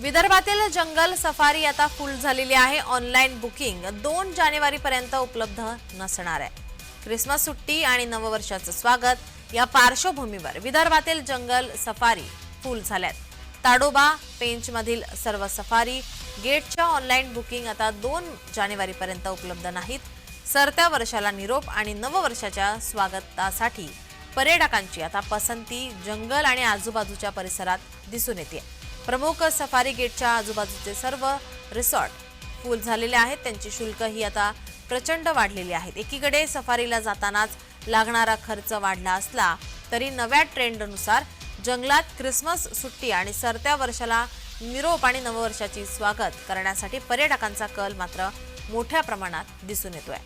विदर्भातील जंगल सफारी आता फुल झालेली आहे. ऑनलाईन बुकिंग दोन जानेवारी पर्यंत उपलब्ध नसणार आहे. क्रिसमस सुट्टी आणि नववर्षाचं स्वागत या पार्श्वभूमीवर विदर्भातील जंगल सफारी फुल झाल्यात. ताडोबा पेंचमधील सर्व सफारी गेटच्या ऑनलाईन बुकिंग आता दोन जानेवारीपर्यंत उपलब्ध नाहीत. सरत्या वर्षाला निरोप आणि नववर्षाच्या स्वागतासाठी पर्यटकांची आता पसंती जंगल आणि आजूबाजूच्या परिसरात दिसून येते. प्रमुख सफारी गेटच्या आजूबाजूचे सर्व रिसॉर्ट फुल झालेले आहेत. त्यांची शुल्क ही आता प्रचंड वाढलेली आहेत एकीकडे सफारीला जातानाच लागणारा खर्च वाढला असला तरी नव्या ट्रेंडनुसार जंगलात क्रिसमस सुट्टी आणि सरत्या वर्षाला निरोप आणि नववर्षाची स्वागत करण्यासाठी पर्यटकांचा कल मात्र मोठ्या प्रमाणात दिसून येतोय.